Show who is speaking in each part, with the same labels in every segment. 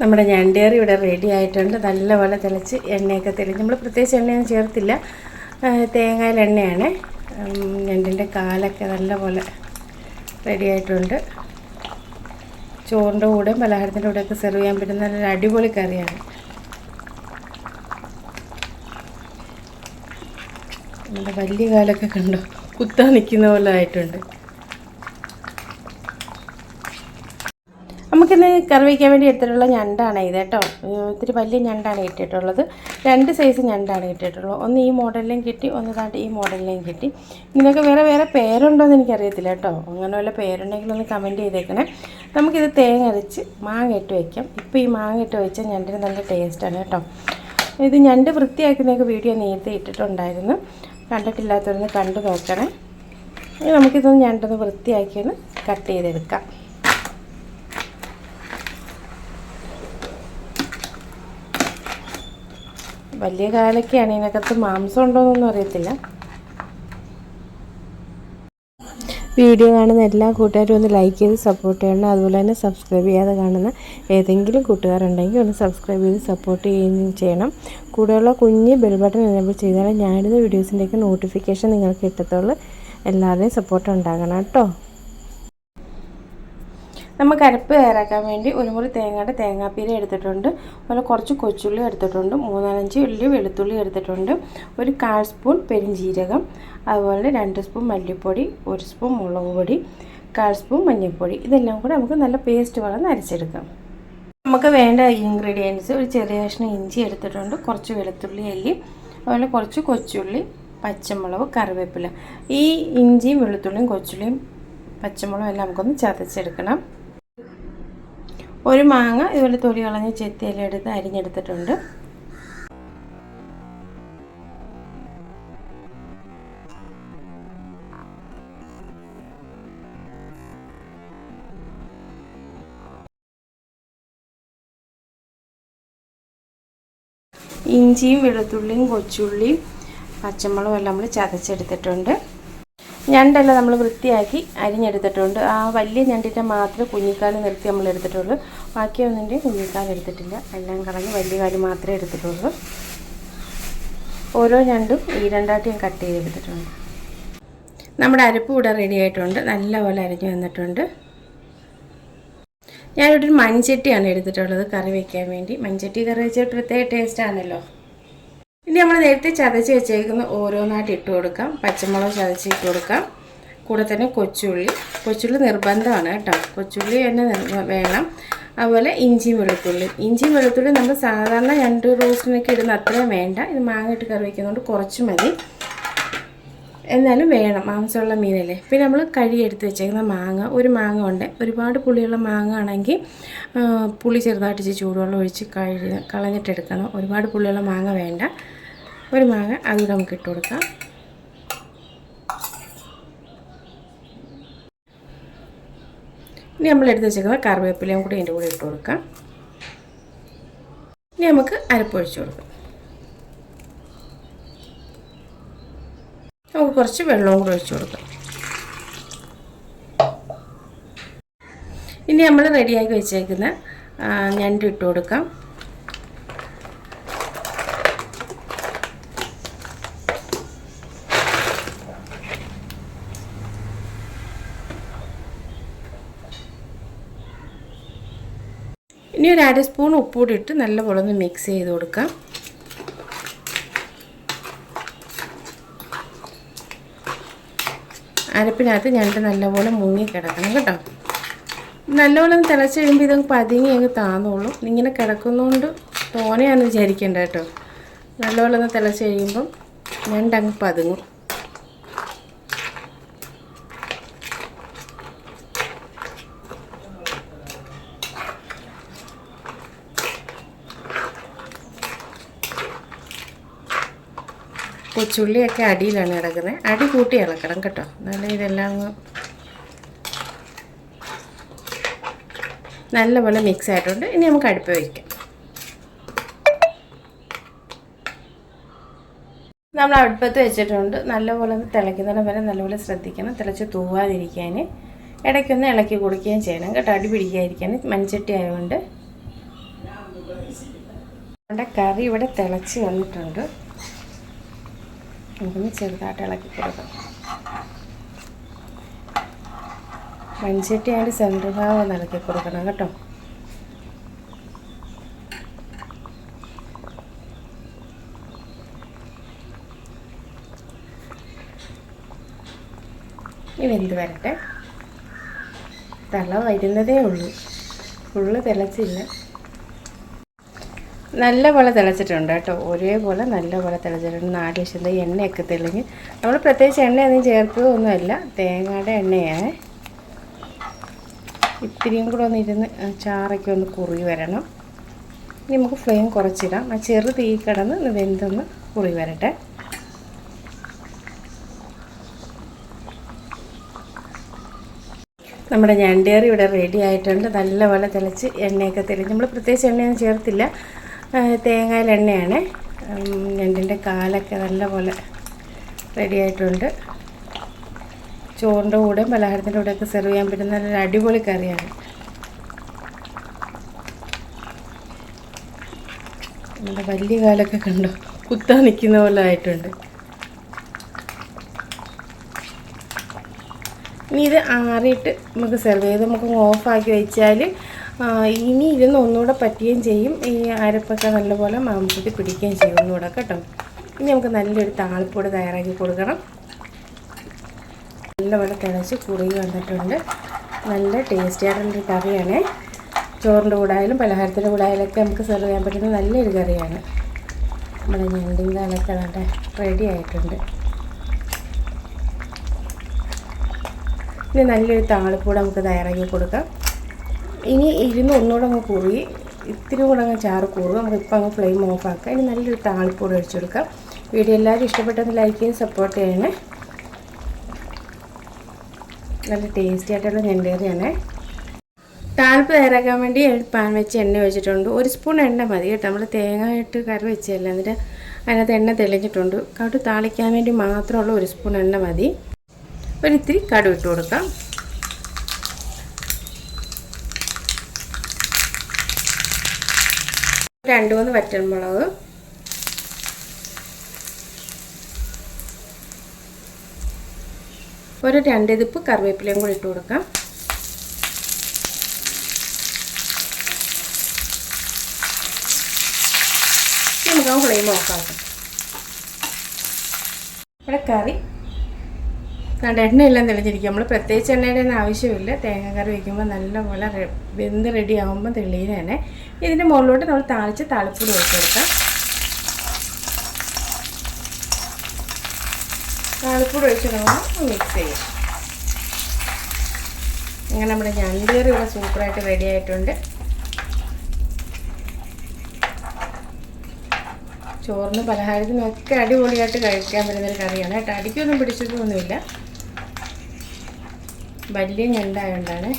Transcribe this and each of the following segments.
Speaker 1: നമ്മുടെ ഞണ്ടേറി ഇവിടെ റെഡി ആയിട്ടുണ്ട്. നല്ലപോലെ തിളച്ച് എണ്ണയൊക്കെ തെളിഞ്ഞ്. നമ്മൾ പ്രത്യേകിച്ച് എണ്ണയൊന്നും ചേർത്തില്ല. തേങ്ങയിൽ എണ്ണയാണ്. ഞണ്ടിന്റെ കാലൊക്കെ നല്ലപോലെ റെഡി ആയിട്ടുണ്ട്. ചോറിന്റെ കൂടെയും പലഹാരത്തിന്റെ കൂടെയൊക്കെ സെർവ് ചെയ്യാൻ പറ്റുന്ന നല്ലൊരു അടിപൊളി കറിയാണ്. നമ്മുടെ വലിയ കാലൊക്കെ കണ്ടോ? കുത്താൻ നിൽക്കുന്ന പോലെ ആയിട്ടുണ്ട്. നമുക്കിന്ന് കറി വയ്ക്കാൻ വേണ്ടി എടുത്തിട്ടുള്ള ഞണ്ടാണ് ഇത് കേട്ടോ. ഇത്തിരി വലിയ ഞണ്ടാണ് കിട്ടിയിട്ടുള്ളത്. രണ്ട് സൈസ് ഞണ്ടാണ് കിട്ടിയിട്ടുള്ളത്. ഒന്ന് ഈ മോഡലിലേയും കിട്ടി ഒന്ന് താണ്ട് ഈ മോഡലിലേയും കിട്ടി. ഇതിനൊക്കെ വേറെ വേറെ പേരുണ്ടോ എന്ന് എനിക്കറിയത്തില്ല കേട്ടോ. അങ്ങനെ വല്ല പേരുണ്ടെങ്കിൽ ഒന്ന് കമന്റ് ചെയ്തേക്കണേ. നമുക്കിത് തേങ്ങ അരച്ച് മാങ്ങ ഇട്ട് വയ്ക്കാം ഇപ്പോൾ ഈ മാങ്ങ ഇട്ട് വെച്ചാൽ ഞണ്ടിന് നല്ല ടേസ്റ്റാണ് കേട്ടോ. ഇത് ഞണ്ട് വൃത്തിയാക്കുന്നതൊക്കെ വീഡിയോ നേരത്തെ ഇട്ടിട്ടുണ്ടായിരുന്നു. കണ്ടിട്ടില്ലാത്തവരൊന്ന് കണ്ടു നോക്കണേ. നമുക്കിതൊന്ന് ഞണ്ടൊന്ന് വൃത്തിയാക്കിയൊന്ന് കട്ട് ചെയ്തെടുക്കാം. വലിയ കാലൊക്കെയാണ് ഇതിനകത്ത് മാംസം ഉണ്ടോയെന്നൊന്നും അറിയത്തില്ല. വീഡിയോ കാണുന്ന എല്ലാ കൂട്ടുകാരും ഒന്ന് ലൈക്ക് ചെയ്ത് സപ്പോർട്ട് ചെയ്യണം. അതുപോലെ തന്നെ സബ്സ്ക്രൈബ് ചെയ്യാതെ കാണുന്ന ഏതെങ്കിലും കൂട്ടുകാരുണ്ടെങ്കിൽ ഒന്ന് സബ്സ്ക്രൈബ് ചെയ്ത് സപ്പോർട്ട് ചെയ്യുകയും ചെയ്യണം. കൂടെയുള്ള കുഞ്ഞ് ബെൽ ബട്ടൺ എനേബിൾ ചെയ്താൽ ഞാനിത് വീഡിയോസിന്റെയൊക്കെ നോട്ടിഫിക്കേഷൻ നിങ്ങൾക്ക് കിട്ടത്തുള്ളൂ. എല്ലാവരുടെയും സപ്പോർട്ട് ഉണ്ടാകണം കേട്ടോ. നമുക്ക് അരപ്പ് തയ്യാറാക്കാൻ വേണ്ടി ഒരു മുറി തേങ്ങയുടെ തേങ്ങാപ്പീര എടുത്തിട്ടുണ്ട്. അതുപോലെ കുറച്ച് കൊച്ചുള്ളി എടുത്തിട്ടുണ്ട്. മൂന്നാലഞ്ച് ഉള്ളി വെളുത്തുള്ളി എടുത്തിട്ടുണ്ട്. ഒരു കാൽ സ്പൂൺ പെരിഞ്ജീരകം. അതുപോലെ രണ്ട് സ്പൂൺ മല്ലിപ്പൊടി ഒരു സ്പൂൺ മുളക് പൊടി കാൽ സ്പൂൺ മഞ്ഞൾപ്പൊടി. ഇതെല്ലാം കൂടെ നമുക്ക് നല്ല പേസ്റ്റ് വളർന്ന് അരച്ചെടുക്കാം. നമുക്ക് വേണ്ട ഇൻഗ്രീഡിയൻസ് ഒരു ചെറിയ കഷ്ണം ഇഞ്ചി എടുത്തിട്ടുണ്ട്. കുറച്ച് വെളുത്തുള്ളി അല്ലി അതുപോലെ കുറച്ച് കൊച്ചുള്ളി പച്ചമുളക് കറിവേപ്പില. ഈ ഇഞ്ചിയും വെളുത്തുള്ളിയും കൊച്ചുള്ളിയും പച്ചമുളകും എല്ലാം നമുക്കൊന്ന് ചതച്ചെടുക്കണം. ഒരു മാങ്ങ ഇതുപോലെ തൊലി കളഞ്ഞ് ചെത്തിയെല്ലാം എടുത്ത് അരിഞ്ഞെടുത്തിട്ടുണ്ട്. ഇഞ്ചിയും വെളുത്തുള്ളിയും കൊച്ചുള്ളിയും പച്ചമുളകും എല്ലാം നമ്മൾ ചതച്ചെടുത്തിട്ടുണ്ട്. ഞണ്ടെല്ലാം നമ്മൾ വൃത്തിയാക്കി അരിഞ്ഞെടുത്തിട്ടുണ്ട്. ആ വലിയ ഞണ്ടിന്റെ മാത്രമേ കുഞ്ഞിക്കാൽ നിർത്തി നമ്മൾ എടുത്തിട്ടുള്ളൂ. ബാക്കിയൊന്നിന്റെ കുഞ്ഞിക്കാൽ എടുത്തിട്ടില്ല. എല്ലാം കളഞ്ഞ് വലിയ കാൽ മാത്രമേ എടുത്തിട്ടുള്ളൂ. ഓരോ ഞണ്ടും ഈ രണ്ടായിട്ട് ഞാൻ കട്ട് ചെയ്തെടുത്തിട്ടുണ്ട്. നമ്മുടെ അരപ്പ് ഇവിടെ റെഡി ആയിട്ടുണ്ട്. നല്ലപോലെ അരിഞ്ഞു വന്നിട്ടുണ്ട്. ഞാനിവിടെ ഒരു മൺചട്ടിയാണ് എടുത്തിട്ടുള്ളത് കറി വയ്ക്കാൻ വേണ്ടി. മൺചട്ടി കറി വെച്ചാൽ പ്രത്യേക ടേസ്റ്റ് ആണല്ലോ. ഇനി നമ്മൾ നേരത്തെ ചതച്ച് വെച്ചേക്കുന്ന ഓരോന്നായിട്ട് ഇട്ട് കൊടുക്കാം. പച്ചമുളക് ചതച്ച് ഇട്ട് കൊടുക്കാം. കൂടെ തന്നെ കൊച്ചുള്ളി. കൊച്ചുള്ളി നിർബന്ധമാണ് കേട്ടോ. കൊച്ചുള്ളി തന്നെ വേണം. അതുപോലെ ഇഞ്ചി വെളുത്തുള്ളി ഇഞ്ചി വെളുത്തുള്ളി നമ്മൾ സാധാരണ രണ്ട് റോസ്റ്റിനൊക്കെ ഇടുന്ന അത്രയും വേണ്ട. ഇത് മാങ്ങ ഇട്ട് കറി വയ്ക്കുന്നതുകൊണ്ട് കുറച്ച് മതി. എന്നാലും വേണം. മാംസമുള്ള മീനല്ലേ. പിന്നെ നമ്മൾ കഴുകി എടുത്ത് വെച്ചേക്കുന്ന മാങ്ങ. ഒരു മാങ്ങ ഉണ്ട്. ഒരുപാട് പുളിയുള്ള മാങ്ങ ആണെങ്കിൽ പുളി ചെറുതായിട്ട് ചൂടുവെള്ളം ഒഴിച്ച് കഴുകി കളഞ്ഞിട്ടെടുക്കണം. ഒരുപാട് പുളിയുള്ള മാങ്ങ വേണ്ട. ഒരു മാങ്ങ അതുകൂടെ നമുക്ക് ഇട്ട് കൊടുക്കാം. ഇനി നമ്മൾ എടുത്ത് വെച്ചേക്കുന്ന കറിവേപ്പിലയും കൂടി ഇതിന്റെ കൂടെ ഇട്ട് കൊടുക്കാം. ഇനി നമുക്ക് അരപ്പൊഴിച്ച് കൊടുക്കാം. നമുക്ക് കുറച്ച് വെള്ളവും കൂടി ഒഴിച്ച് കൊടുക്കാം. ഇനി നമ്മൾ റെഡിയാക്കി വെച്ചേക്കുന്ന ഞണ്ട് ഇട്ട് കൊടുക്കാം. ഇനി ഒരു അര സ്പൂൺ ഉപ്പ് കൂടി ഇട്ട് നല്ലപോലെ ഒന്ന് മിക്സ് ചെയ്ത് കൊടുക്കാം. അരപ്പിനകത്ത് ഞണ്ട് നല്ലപോലെ മുങ്ങി കിടക്കണം കേട്ടോ. നല്ലപോലെ ഒന്ന് തിളച്ച് കഴിയുമ്പോൾ ഇതങ്ങ് പതുങ്ങി അങ്ങ് താന്നോളും. ഇങ്ങനെ കിടക്കുന്നതുകൊണ്ട് തോനെയാണെന്ന് വിചാരിക്കേണ്ട കേട്ടോ. നല്ലപോലെ ഒന്ന് തിളച്ച് കഴിയുമ്പം ഞണ്ടങ്ങ് പതുങ്ങും. കൊച്ചുള്ളിയൊക്കെ അടിയിലാണ് കിടക്കുന്നത്. അടി കൂട്ടി ഇളക്കണം കേട്ടോ. എന്നാലും ഇതെല്ലാം നല്ലപോലെ മിക്സ് ആയിട്ടുണ്ട്. ഇനി നമുക്ക് അടുപ്പ് വയ്ക്കാം നമ്മൾ അടുപ്പത്ത് വെച്ചിട്ടുണ്ട്. നല്ലപോലെ ഒന്ന് തിളയ്ക്കുന്നിടം വരെ നല്ലപോലെ ശ്രദ്ധിക്കണം. തിളച്ച് തൂവാതിരിക്കാൻ ഇടയ്ക്കൊന്ന് ഇളക്കി കൊടുക്കുകയും ചെയ്യണം കേട്ടോ. അടി പിടിക്കാതിരിക്കാൻ മൺചട്ടി ആയതുകൊണ്ട്. നമ്മുടെ കറി ഇവിടെ തിളച്ച് വന്നിട്ടുണ്ട്. നമുക്കൊന്ന് ചെറുതായിട്ട് ഇളക്കി കൊടുക്കാം. മൺചട്ടി അതിന്റെ സെന്റർ ഭാഗം ഒന്ന് ഇളക്കി കൊടുക്കണം കേട്ടോ. ഇനി വെന്ത് വരട്ടെ. തല വരുന്നതേ ഉള്ളൂ. ഫുള്ള് തിളച്ചില്ല. നല്ല പോലെ തിളച്ചിട്ടുണ്ട് കേട്ടോ. ഒരേപോലെ നല്ല പോലെ തിളച്ചിട്ടുണ്ട്. നാല് വശത്തെ എണ്ണയൊക്കെ തെളിഞ്ഞ്. നമ്മൾ പ്രത്യേകിച്ച് എണ്ണയൊന്നും ചേർക്കുകയൊന്നുമല്ല തേങ്ങയുടെ എണ്ണയാണ്. ഇത്തിരിയും കൂടെ ഒന്ന് ഇരുന്ന് ചാറൊക്കെ ഒന്ന് കുറി വരണം. ഇനി നമുക്ക് ഫ്ലെയിം കുറച്ചിടാം. ആ ചെറു തീ കിടന്ന് വെന്തൊന്ന് കുറി വരട്ടെ. നമ്മുടെ ഞണ്ടേറി ഇവിടെ റെഡി ആയിട്ടുണ്ട്. നല്ലപോലെ തിളച്ച് എണ്ണയൊക്കെ തെളിഞ്ഞ്. നമ്മൾ പ്രത്യേകിച്ച് എണ്ണയൊന്നും ചേർത്തില്ല. തേങ്ങയിൽ എണ്ണയാണ്. ഞണ്ടിന്റെ കാലൊക്കെ നല്ലപോലെ റെഡി ആയിട്ടുണ്ട്. ചോറിന്റെ കൂടെയും പലഹാരത്തിന്റെ കൂടെയൊക്കെ സെർവ് ചെയ്യാൻ പറ്റുന്ന നല്ലൊരു അടിപൊളി കറിയാണ്. നമ്മുടെ വലിയ കാലൊക്കെ കണ്ടോ? കുത്താൻ നിൽക്കുന്ന പോലെ ആയിട്ടുണ്ട്. ഇനി ഇത് ആറിയിട്ട് നമുക്ക് സെർവ് ചെയ്ത് നമുക്ക് ഓഫാക്കി വെച്ചാൽ ഇനി ഇരുന്ന് ഒന്നുകൂടെ പറ്റുകയും ചെയ്യും. ഈ അരപ്പൊക്കെ നല്ലപോലെ മാംസത്തിൽ പിടിക്കുകയും ചെയ്യും ഒന്നുകൂടെ കേട്ടോ. ഇനി നമുക്ക് നല്ലൊരു താളിപ്പൊടി തയ്യാറാക്കി കൊടുക്കണം. നല്ലപോലെ തിളച്ച് കുറുകി വന്നിട്ടുണ്ട്. നല്ല ടേസ്റ്റി ആയിട്ടുള്ളൊരു കറിയാണ്. ചോറിന്റെ കൂടെ ആയാലും പലഹാരത്തിന്റെ കൂടെ ആയാലൊക്കെ നമുക്ക് സെർവ് ചെയ്യാൻ പറ്റുന്ന നല്ലൊരു കറിയാണ്. നമ്മുടെ ഞണ്ടിൻ കാലൊക്കെ നല്ല റെഡി ആയിട്ടുണ്ട്. ഇനി നല്ലൊരു താളിപ്പൂടെ നമുക്ക് തയ്യാറാക്കി കൊടുക്കാം. ഇനി ഇരുന്ന് ഒന്നുകൂടെ അങ്ങ് കുറുകി ഇത്തിരി കൂടെ അങ്ങ് ചാറ് കൂറും നമുക്ക് ഇപ്പം അങ്ങ് ഫ്ലെയിം ഓഫ് ആക്കാം. ഇനി നല്ലൊരു താളിപ്പൂടെ ഒഴിച്ചു കൊടുക്കാം. വീഡിയോ എല്ലാവരും ഇഷ്ടപ്പെട്ടെന്ന് ലൈക്ക് ചെയ്യും സപ്പോർട്ട് ചെയ്യണേ. നല്ല ടേസ്റ്റി ആയിട്ടുള്ള ഞണ്ടേറിയാണ്. താളിപ്പ് തയ്യാറാക്കാൻ വേണ്ടി പാൻ വെച്ച് എണ്ണ ഒഴിച്ചിട്ടുണ്ട് ഒരു സ്പൂൺ എണ്ണ മതി കേട്ടോ. നമ്മൾ തേങ്ങ ഇട്ട് കറി വെച്ചതല്ല എന്നിട്ട് അതിനകത്ത് എണ്ണ തെളിഞ്ഞിട്ടുണ്ട്. കടു താളിക്കാൻ വേണ്ടി മാത്രമുള്ള ഒരു സ്പൂൺ എണ്ണ മതി. ഒരിത്തിരി കടു ഇട്ട് കൊടുക്കാം. രണ്ട് മൂന്ന് വറ്റൽമുളക് ഒരു രണ്ട് ഇതിപ്പ് കറിവേപ്പിലയും കൂടി ഇട്ട് കൊടുക്കാം. നമുക്ക് ഫ്ലെയിം ഓഫാക്കാം ഇവിടെ കറി കണ്ട എണ്ണയെല്ലാം തെളിഞ്ഞിരിക്കും. നമ്മൾ പ്രത്യേകിച്ച് എണ്ണയുടെ ഒന്നും ആവശ്യമില്ല. തേങ്ങ കറി വയ്ക്കുമ്പോൾ നല്ലപോലെ വെന്ത് റെഡി ആകുമ്പോൾ തെളിയുന്നതന്നെ ഇതിന്റെ മുകളിലോട്ട് നമ്മൾ താളിച്ച് താളിപ്പൊടി വെച്ച് കൊടുക്കാം താളിപ്പൊടി ഒഴിച്ച് നമ്മൾ മിക്സ് ചെയ്യും. അങ്ങനെ നമ്മുടെ ഞണ്ടുകറി ഇവിടെ സൂപ്പറായിട്ട് റെഡി ആയിട്ടുണ്ട്. ചോറിന് പലഹാരത്തിനൊക്കെ അടിപൊളിയായിട്ട് കഴിക്കാൻ പറ്റുന്നൊരു കറിയാണ്. കേട്ടോ അടിക്കൊന്നും പിടിച്ചിട്ടൊന്നുമില്ല. വലിയ ഞണ്ടായോണ്ടാണ്.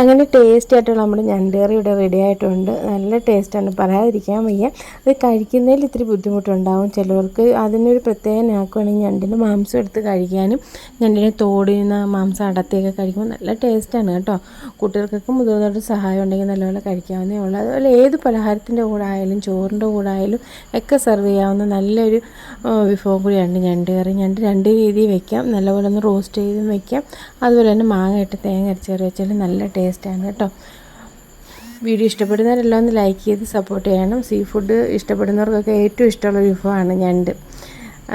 Speaker 1: അങ്ങനെ ടേസ്റ്റ് ആയിട്ടുള്ള നമ്മുടെ ഞണ്ടേറി ഇവിടെ റെഡി ആയിട്ടുണ്ട്. നല്ല ടേസ്റ്റാണ് പറയാതിരിക്കാൻ വയ്യ. അത് കഴിക്കുന്നതിൽ ഇത്തിരി ബുദ്ധിമുട്ടുണ്ടാവും. ചിലവർക്ക് അതിനൊരു പ്രത്യേക നാക്കുവാണെങ്കിൽ ഞണ്ടിന്റെ മാംസം എടുത്ത് കഴിക്കാനും ഞണ്ടിനെ ഞണ്ടിന്റെ നിന്ന് മാംസം അടത്തിയൊക്കെ കഴിക്കുമ്പോൾ നല്ല ടേസ്റ്റാണ് കേട്ടോ. കുട്ടികൾക്കൊക്കെ മുതിർന്നവരുടെ സഹായം ഉണ്ടെങ്കിൽ നല്ലപോലെ കഴിക്കാവുന്നേ ഉള്ളൂ. അതുപോലെ ഏത് പലഹാരത്തിന്റെ കൂടെ ആയാലും ചോറിന്റെ കൂടെ ആയാലും ഒക്കെ സെർവ് ചെയ്യാവുന്ന നല്ലൊരു വിഭവം കൂടിയാണ് ഞണ്ട് കറി ഞണ്ട് രണ്ട് രീതിയിൽ വെക്കാം. നല്ലപോലെ ഒന്ന് റോസ്റ്റ് ചെയ്തും വെക്കാം. അതുപോലെ തന്നെ മാങ്ങ ഇട്ട് തേങ്ങ അരച്ചേറി വെച്ചാൽ നല്ല നല്ല ടേസ്റ്റാണ് കേട്ടോ. വീഡിയോ ഇഷ്ടപ്പെടുന്നവരെല്ലാം ഒന്ന് ലൈക്ക് ചെയ്ത് സപ്പോർട്ട് ചെയ്യണം. സീ ഫുഡ് ഇഷ്ടപ്പെടുന്നവർക്കൊക്കെ ഏറ്റവും ഇഷ്ടമുള്ള വിഭവമാണ് ഞണ്ട്.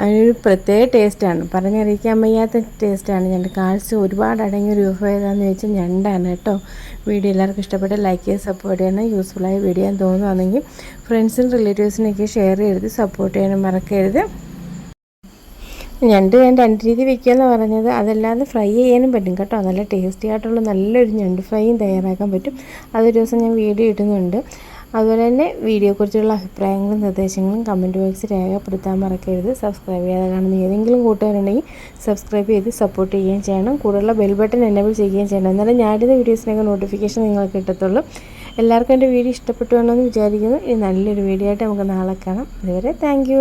Speaker 1: അതിനൊരു പ്രത്യേക ടേസ്റ്റാണ് പറഞ്ഞറിയിക്കാൻ വയ്യാത്ത ടേസ്റ്റാണ് ഞണ്ട്. കാൽസ്യം ഒരുപാട് അടങ്ങിയ ഒരു വിഭവം ഏതാണെന്ന് ചോദിച്ചാൽ ഞണ്ടാണ് കേട്ടോ. വീഡിയോ എല്ലാവർക്കും ഇഷ്ടപ്പെട്ട ലൈക്ക് ചെയ്ത് സപ്പോർട്ട് ചെയ്യണം. യൂസ്ഫുള്ളായ വീഡിയോ തോന്നുകയാണെങ്കിൽ ഫ്രണ്ട്സിനും റിലേറ്റീവ്സിനൊക്കെ ഷെയർ ചെയ്ത് സപ്പോർട്ട് ചെയ്യാനും മറക്കരുത്. ഞണ്ട് ഞാൻ രണ്ട് രീതി വെക്കുക എന്ന് പറഞ്ഞത്. അതല്ലാതെ ഫ്രൈ ചെയ്യാനും പറ്റും കേട്ടോ. നല്ല ടേസ്റ്റി ആയിട്ടുള്ള നല്ലൊരു ഞണ്ട് ഫ്രൈയും തയ്യാറാക്കാൻ പറ്റും. അതൊരു ദിവസം ഞാൻ വീഡിയോ ഇടുന്നുണ്ട്. അതുപോലെ തന്നെ വീഡിയോയെക്കുറിച്ചുള്ള അഭിപ്രായങ്ങളും നിർദ്ദേശങ്ങളും കമന്റ് ബോക്സിൽ രേഖപ്പെടുത്താൻ മറക്കരുത്. സബ്സ്ക്രൈബ് ചെയ്യാതെ കാണുന്ന ഏതെങ്കിലും കൂട്ടുകാരുണ്ടെങ്കിൽ സബ്സ്ക്രൈബ് ചെയ്ത് സപ്പോർട്ട് ചെയ്യുകയും ചെയ്യണം. കൂടുതലുള്ള ബെൽ ബട്ടൺ എനേബിൾ ചെയ്യുകയും ചെയ്യണം. എന്നാലും ഞാനിത് വീഡിയോസിനൊക്കെ നോട്ടിഫിക്കേഷൻ നിങ്ങൾക്ക് കിട്ടത്തുള്ളൂ. എല്ലാവർക്കും എന്റെ വീഡിയോ ഇഷ്ടപ്പെട്ടു എന്ന് വിചാരിക്കുന്നു. ഇനി നല്ലൊരു വീഡിയോ ആയിട്ട് നമുക്ക് നാളെ കാണാം. അതുവരെ താങ്ക്